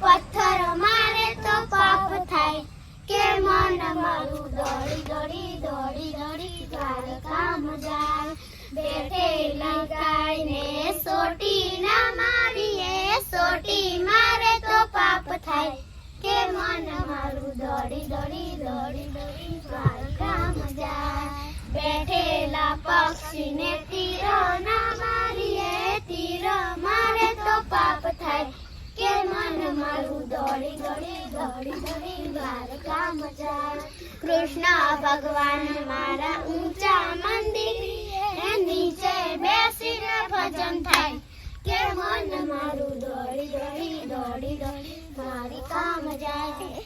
પથ્થર મારે તો પાપ થાય. કે મન મારું દોડી દોડી દોડી પાપ થાય. કે કૃષ્ણ ભગવાન મારા ભજન થાય. કે મન મારું દોડી દોડી દોડી દોડી મારી કામ જાય.